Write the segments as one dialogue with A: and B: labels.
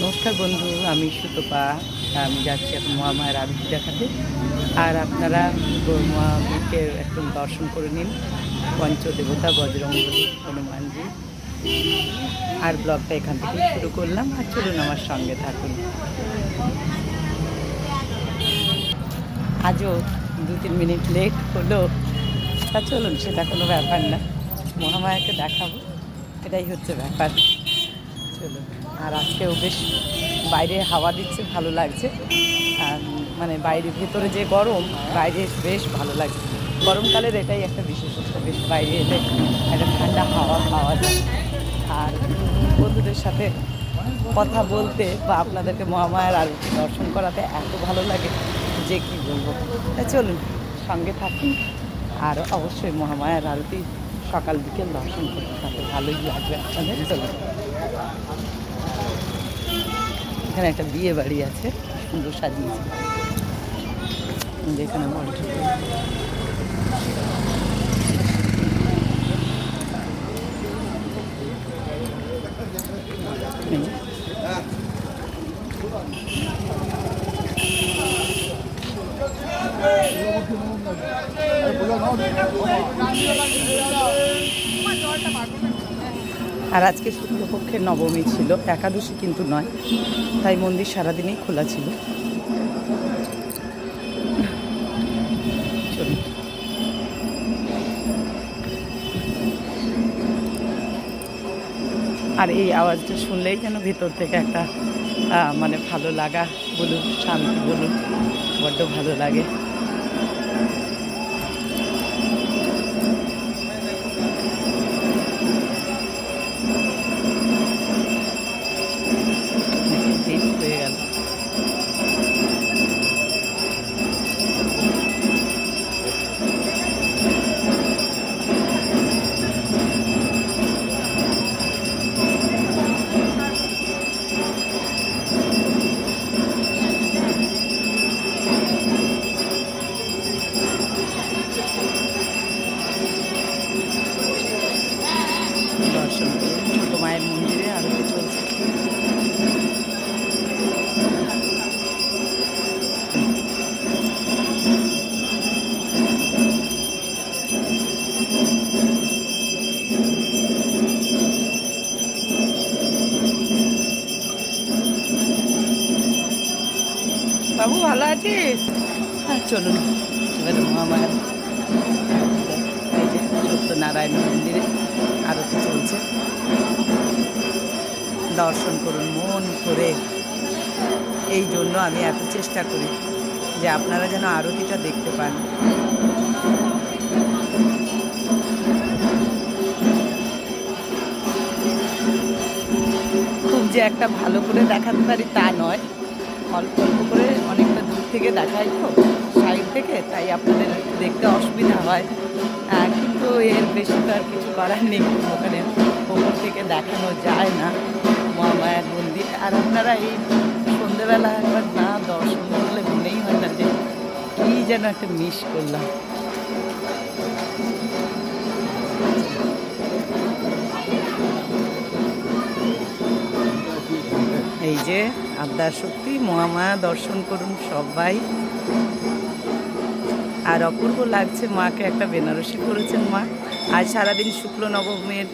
A: নমস্কার বন্ধু, আমি সুতপা। আমি যাচ্ছি এখন মহামায়ের আরতি দেখাতে। আর আপনারা মহাবীরকে একদম দর্শন করে নিন। পঞ্চদেবতা বজরঙ্গলী হনুমানজি। আর ব্লগটা এখান থেকে শুরু করলাম। আর চলুন আমার সঙ্গে থাকুন। আজও দু তিন মিনিট লেট হলো। তা চলুন, সেটা কোনো ব্যাপার না। মহামায়াকে দেখাবো। এটাই হচ্ছে ব্যাপার। চলুন আর আজকেও বেশ বাইরে হাওয়া দিচ্ছে, ভালো লাগছে। আর মানে বাইরে ভেতরে যে গরম, বাইরে বেশ ভালো লাগছে। গরমকালের এটাই একটা বিশেষত্ব, বেশ বাইরে এলে একটা ঠান্ডা হাওয়া পাওয়া যায়। আর বন্ধুদের সাথে কথা বলতে বা আপনাদেরকে মহামায়ার আরতি দর্শন করাতে এত ভালো লাগে যে কি বলব। চলুন, সঙ্গে থাকুন। আর অবশ্যই মহামায়ার আরতি সকাল বিকেল দর্শন করতে তাতে ভালোই লাগবে আপনাদের। চলুন। এখানে একটা বিয়ে বাড়ি আছে সুন্দর সাজিয়েছে যেখানে মন্ত্র আর আজকে শুক্লপক্ষের নবমী ছিল, একাদশী কিন্তু নয়, তাই মন্দির সারাদিনই খোলা ছিল। আর এই আওয়াজটা শুনলেই যেন ভেতর থেকে একটা মানে ভালো লাগা বলুন, শান্তি বলুন, বড্ড ভালো লাগে আছিস হ্যাঁ চলুন। এবারে মহামায়া সত্যনারায়ণ মন্দিরে আরতি চলছে। দর্শন করুন, মন করে এই জন্য আমি এত চেষ্টা করি যে আপনারা যেন আরতিটা দেখতে পান। খুব যে একটা ভালো করে দেখাতে পারি তা নয়। অল্প অল্প করে অনেকটা দূর থেকে দেখাই তো, সাইড থেকে, তাই আপনাদের দেখতে অসুবিধা হয়। কিন্তু এর বেশি তো আর কিছু করার নেই, ওখানে ওপর থেকে দেখানো যায় না, মহামায়ার মন্দির। আর আপনারা এই সন্ধেবেলা একবার না দর্শন করলে মনেই হয় না যে কী যেন একটা মিস করলাম। এই যে আদ্যার শক্তি, মহামায়া দর্শন করুন সবাই। আর অপূর্ব লাগছে মাকে একটা বেনারসি করেছেন মা। আজ সারাদিন শুক্ল নবমীর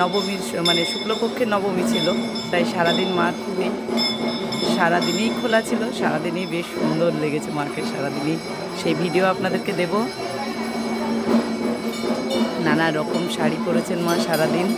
A: নবমীর মানে শুক্লপক্ষের নবমী ছিল, তাই সারাদিন মা খুবই, সারাদিনই খোলা ছিল, সারাদিনই বেশ সুন্দর লেগেছে মাকে, সারাদিনই। সেই ভিডিও আপনাদেরকে দেব। নানা রকম শাড়ি পরেছেন মা সারাদিন।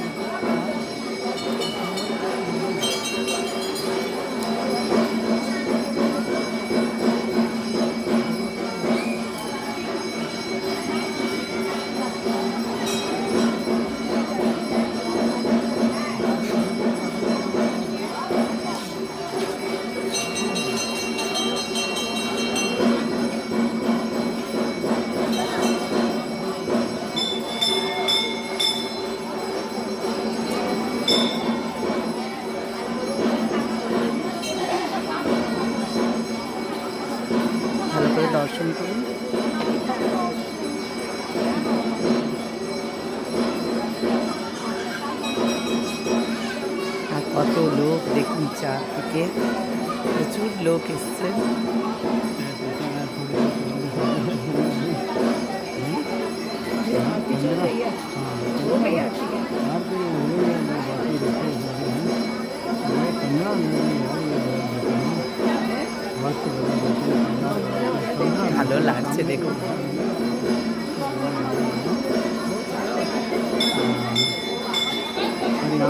A: দর্শন করুন কত লোক
B: দেখুন চারদিকে প্রচুর লোক এসছে ভালো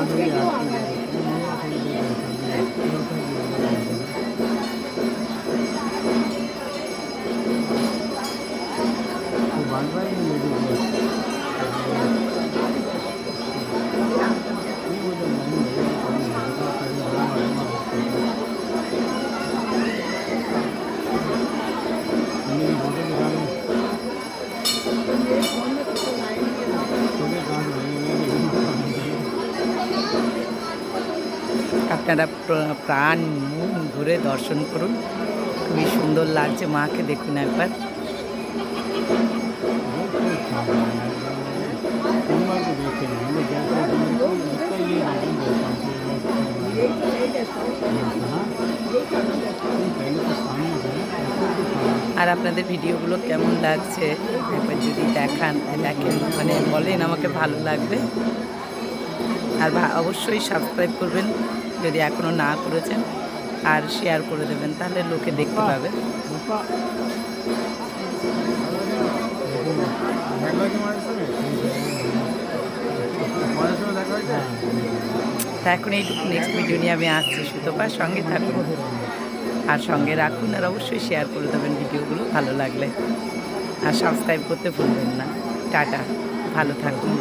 B: bán rất nhiều আপনারা প্র- প্রাণ, মন ঘুরে দর্শন করুন। খুবই সুন্দর লাগছে মাকে দেখুন একবার। আর আপনাদের ভিডিওগুলো কেমন লাগছে? একবার যদি দেখান, দেখেন মানে বলেন আমাকে ভালো লাগবে। আর অবশ্যই সাবস্ক্রাইব করবেন। যদি এখনও না করেছেন আর শেয়ার করে দেবেন, তাহলে লোকে দেখতে পাবে। তা এখন এইটুকু নেক্সট ভিডিও নিয়ে আমি আসছি সুতোপার সঙ্গে থাকুন। আর সঙ্গে রাখুন আর অবশ্যই শেয়ার করে দেবেন ভিডিওগুলো ভালো লাগলে। আর সাবস্ক্রাইব করতে ভুলবেন না। টাটা, ভালো থাকুন।